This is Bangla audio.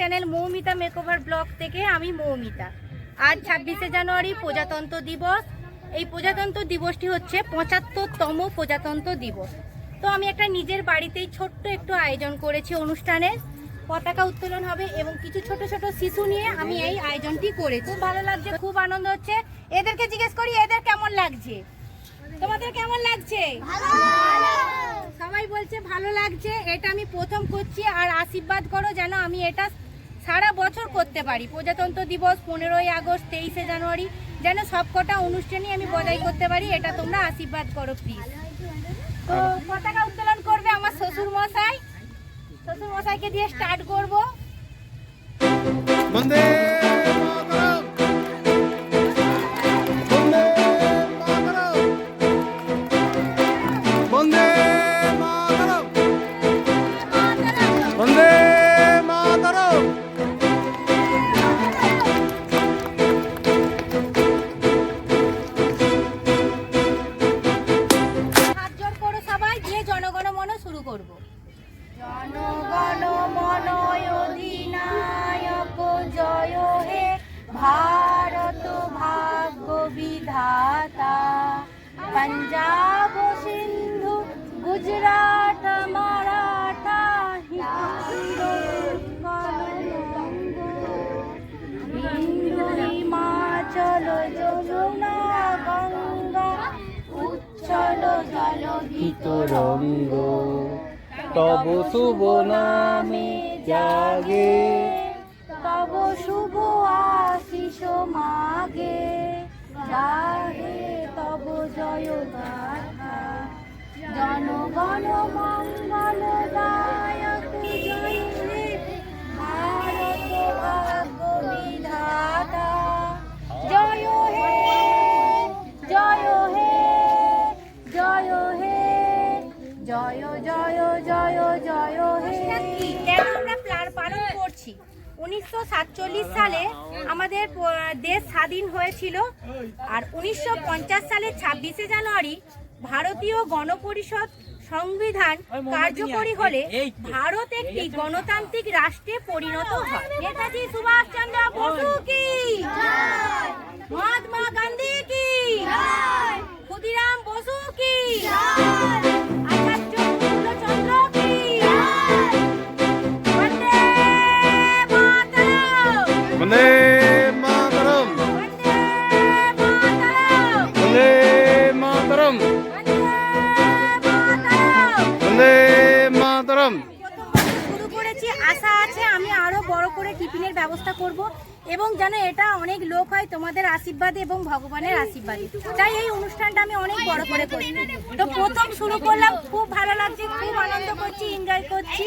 চ্যানেল মৌমিতা মেকওভার ব্লগ থেকে আমি মৌমিতা। আজ ছাব্বিশে জানুয়ারি প্রজাতন্ত্র দিবস। এই প্রজাতন্ত্র দিবসটি হচ্ছে পঁচাত্তরতম প্রজাতন্ত্র দিবস। তো আমি একটা নিজের বাড়িতেই ছোট্ট একটু আয়োজন করেছি অনুষ্ঠানের পতাকা উত্তোলন হবে এবং কিছু ছোট ছোট শিশু নিয়ে আমি এই আয়োজনটি করেছি। খুব ভালো লাগছে খুব আনন্দ হচ্ছে। এদেরকে জিজ্ঞেস করি এদের কেমন লাগছে? তোমাদের কেমন লাগছে? সবাই বলছে ভালো লাগছে এটা আমি প্রথম করছি। আর আশীর্বাদ করো যেন আমি এটা সারা বছর করতে পারি। প্রজাতন্ত্র দিবস পনেরোই আগস্ট তেইশে জানুয়ারি। যেন সবকটা অনুষ্ঠানই আমি বজায় করতে পারি এটা তোমরা আশীর্বাদ করো প্লিজ তো পতাকা উত্তোলন করবে আমার শ্বশুর মশাই শ্বশুর মশাইকে দিয়ে স্টার্ট করব। জনগণ মন হে ভারত ভাগ্য পঞ্জাব সিন্ধু, গুজরাট মারাঠা, হিন্দু হিমাচল, যমুনা, গঙ্গা, উচ্ছল জল ভিতরঙ্গ তব শুভ নামে জাগে। তব শুভ আশিস মাগে। জাগে তব জয় গাথা। জনগণ মঙ্গল উনিশশো সাতচল্লিশ সালে আমাদের দেশ স্বাধীন হয়েছিল। আর উনিশশো পঞ্চাশ সালের ছাব্বিশে জানুয়ারি ভারতীয় গণপরিষদ সংবিধান কার্যকরী হলে ভারত একটি গণতান্ত্রিক রাষ্ট্রে পরিণত হয়। নেতাজি সুভাষচন্দ্র বসু কি? মাতরম শুরু করেছি, আশা আছে আমি আরও বড় করে টিফিনের ব্যবস্থা করব এবং যেন এটা অনেক লোক হয় তোমাদের আশীর্বাদে এবং ভগবানের আশীর্বাদে। তাই এই অনুষ্ঠানটা আমি অনেক বড় করে করি তো প্রথম শুরু করলাম, খুব ভালো লাগছে, খুব আনন্দ করছি এনজয় করছি।